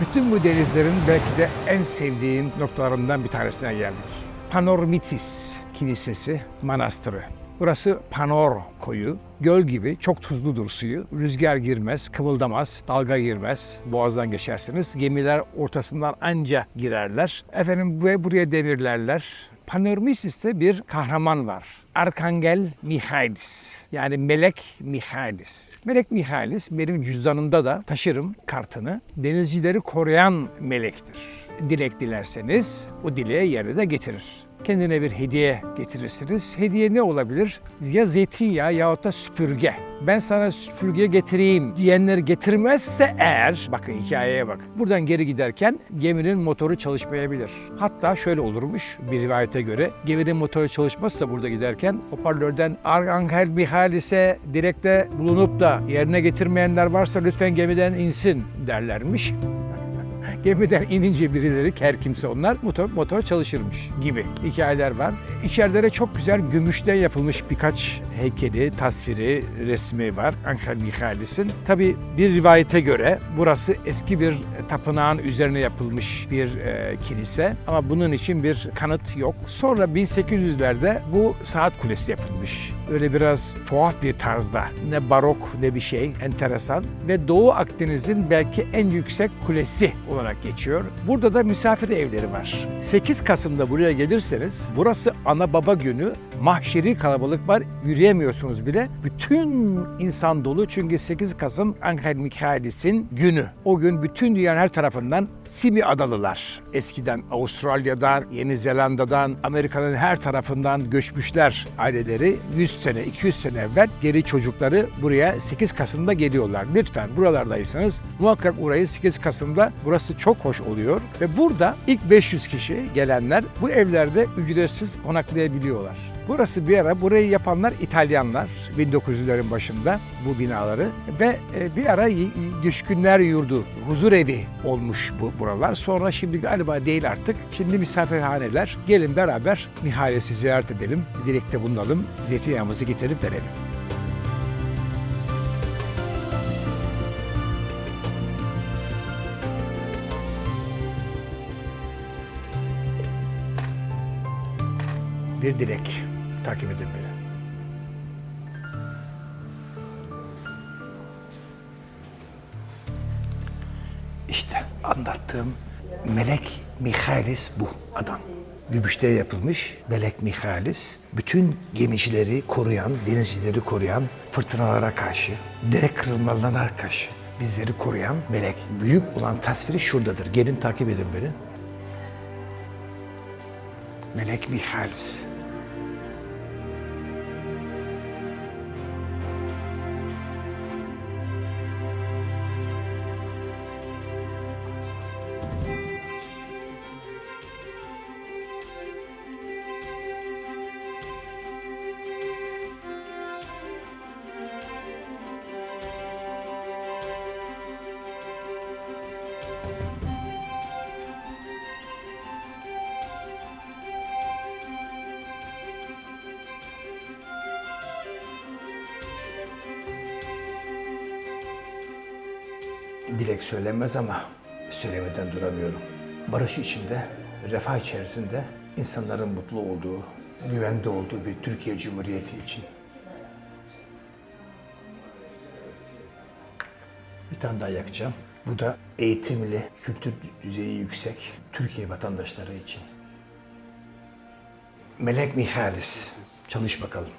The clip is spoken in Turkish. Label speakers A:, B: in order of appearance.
A: Bütün bu denizlerin belki de en sevdiğim noktalarından bir tanesine geldik. Panormitis Kilisesi Manastırı. Burası Panor koyu. Göl gibi çok tuzludur suyu. Rüzgar girmez, kıvıldamaz, dalga girmez. Boğazdan geçersiniz. Gemiler ortasından anca girerler. Efendim ve buraya demirlerler. Panormisis'te bir kahraman var. Arkangel Mikhailis. Yani Melek Mikhailis. Melek Mikhailis benim cüzdanımda da taşırım kartını. Denizcileri koruyan melektir. Dilek dilerseniz o dileği yerine de getirir. Kendine bir hediye getirirsiniz. Hediye ne olabilir? Ya zeytinyağı yahut da süpürge. Ben sana süpürge getireyim diyenler getirmezse eğer, bakın hikayeye bak. Buradan geri giderken geminin motoru çalışmayabilir. Hatta şöyle olurmuş bir rivayete göre. Geminin motoru çalışmazsa burada giderken hoparlörden Arangel Mihalis'e dilekte bulunup da yerine getirmeyenler varsa lütfen gemiden insin derlermiş. Gemiden inince birileri, her kimse onlar, motor, motor çalışırmış gibi hikayeler var. İçeride de çok güzel gümüşten yapılmış birkaç heykeli, tasviri, resmi var Ankara Mikhailis'in. Tabi bir rivayete göre burası eski bir tapınağın üzerine yapılmış bir e, kilise ama bunun için bir kanıt yok. Sonra 1800'lerde bu saat kulesi yapılmış. Öyle biraz tuhaf bir tarzda. Ne barok ne bir şey, enteresan. Ve Doğu Akdeniz'in belki en yüksek kulesi olarak geçiyor. Burada da misafir evleri var. 8 Kasım'da buraya gelirseniz burası ana baba günü. Mahşeri kalabalık var. Yürüyemiyorsunuz bile. Bütün insan dolu çünkü 8 Kasım Angel Michaelis'in günü. O gün bütün dünyanın her tarafından Simi Adalılar. Eskiden Avustralya'dan, Yeni Zelanda'dan, Amerika'nın her tarafından göçmüşler aileleri 100 sene, 200 sene evvel geri çocukları buraya 8 Kasım'da geliyorlar. Lütfen buralardaysanız muhakkak uğrayın 8 Kasım'da. Burası çok hoş oluyor ve burada ilk 500 kişi gelenler bu evlerde ücretsiz konaklayabiliyorlar. Burası bir ara burayı yapanlar İtalyanlar 1900'lerin başında bu binaları ve e, bir ara düşkünler yurdu, huzur evi olmuş bu buralar. Sonra şimdi galiba değil artık. Şimdi misafirhaneler. Gelin beraber Mihales'i ziyaret edelim, dilekte bulunalım, zeytinyağımızı getirip verelim. Bir dilek. Takip edin beni. İşte anlattığım Melek Michaelis bu adam. Gümüşte yapılmış Melek Michaelis. Bütün gemicileri koruyan, denizcileri koruyan, fırtınalara karşı, direk kırılmalarına karşı bizleri koruyan melek. Büyük olan tasviri şuradadır. Gelin takip edin beni. Melek Michaelis. Dilek söylenmez ama söylemeden duramıyorum. Barış içinde, refah içerisinde insanların mutlu olduğu, güvende olduğu bir Türkiye Cumhuriyeti için. Bir tane daha yakacağım. Bu da eğitimli, kültür düzeyi yüksek Türkiye vatandaşları için. Melek Mihalis, çalış bakalım.